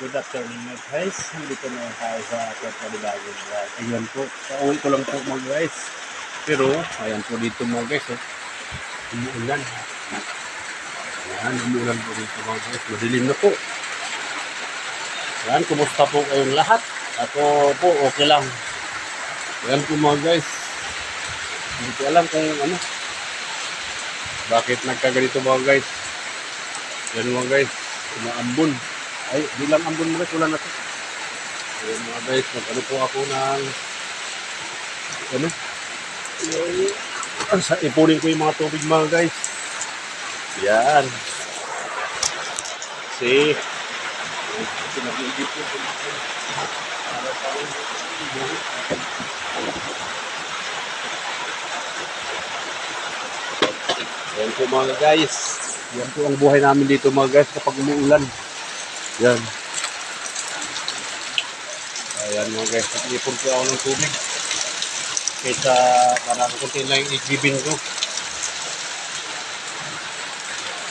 Good afternoon mga guys. Nandito na tayo sa Puerto de Bago. Ayan po. Pauwi ko lang po mga guys. Pero, ayan po dito mga guys. Oh. Umuulan. Ayan, umuulan po dito mga guys. Madilim na po. Ayan, kumusta po kayong lahat? Ako po, okay lang. Ayan po mga guys. Hindi ko alam kung ano. Bakit nagkaganito mga guys. Yan mga guys. Umaambon. Ay, di lang ambon mga guys. Wala na to. Ayan mga guys. Nag-ano po ako ng ano? Yung, sa ipunin ko yung mga tubig mga guys. Yan. See? Ko. Yan po mga guys. Yan po ang buhay namin dito mga guys kapag umuulan. Yan. Ayan mga guys. Ipon po ako ng tubig. Kaysa parang kunti lang yung igibin ko.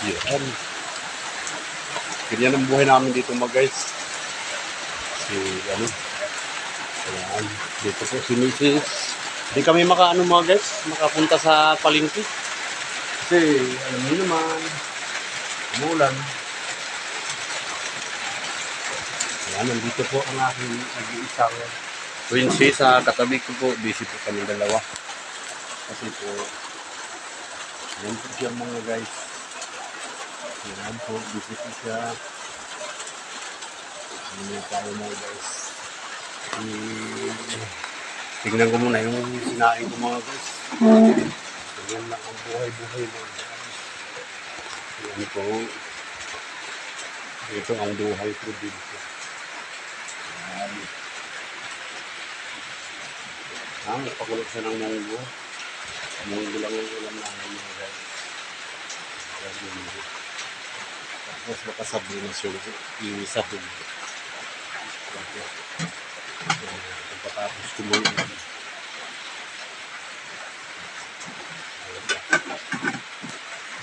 Yan. Ganyan ang buhay namin dito mga guys. Si ano. Ayan. Dito po si Mrs. Hindi kami makaano mga guys. Makapunta sa palengke. Kasi alam niyo naman. Umulan. Ayan, nandito po ang aking nag-iisang Quincy sa katabi ko po. Busy po kami dalawa. Kasi po, ayan po siya mga guys. Ayan po, busy po siya. Ayan tayo mga guys. Eh, tingnan ko muna yung sinain ko mga guys. Ayan lang ang buhay-buhay mga guys. Ayan po. Ito ang buhay ko dito. Ayan. Ah, nagpakulot siya ng munggo. Munggo lang ang ulam namin mga guys. Ayan munggo. Tapos makasabli na siya. Inisabog. Pagkatapos ko mo yun.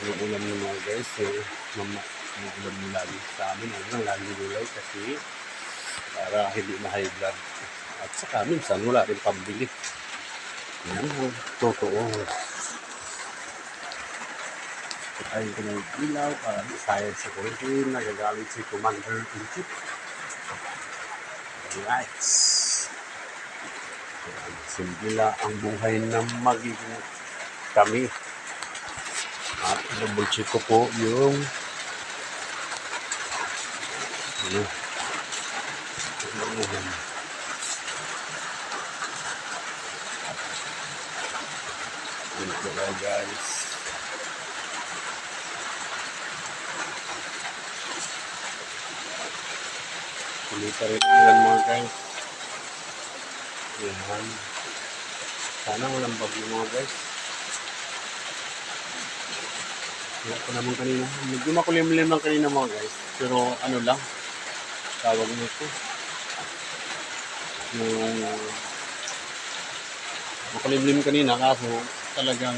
Yung ulam ng mga guys, eh, mama, yung ulam lagi sa amin, ano lang, lagi gulay kasi para hindi na high blood. At saka minsan wala rin pambili. Yan ang totoo. Patayin ko ng ilaw para di sayang sa quarantine, nagagalit si Commander in Chief. Simple lang ang buhay na magiging kami. At check ko po yung ano ano yan. Yun po na guys. Kulita rin yan mga guys. Yan. Sana walang bagyo mga guys. Wala ko naman kanina. Medyo makulimlim lang kanina mga guys. Pero ano lang. Tawag nito. Yung makulimlim kanina kaso talagang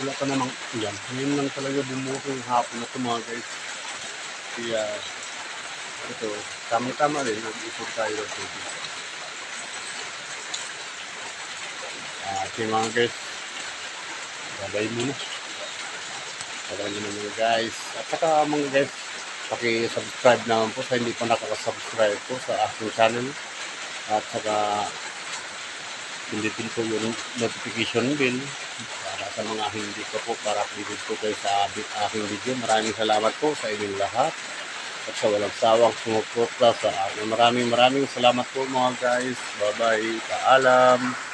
wala pa namang yan. Ngayon lang talaga bumuho yung hapon na ito guys. Kaya ito, tama-tama rin. Nag-ipon tayo ng tubig. Ah, okay mga guys. Babay muna. Sabay nyo na mga guys. At saka mga guys, paki-subscribe naman po sa hindi pa nakaka-subscribe po sa aking channel. At saka pindutin po yung notification bell para sa mga hindi ko po para updated po kayo sa aking video. Maraming salamat po sa inyong lahat at sa walang sawang sumuporta sa akin. Maraming maraming salamat po mga guys. Bye-bye. Paalam.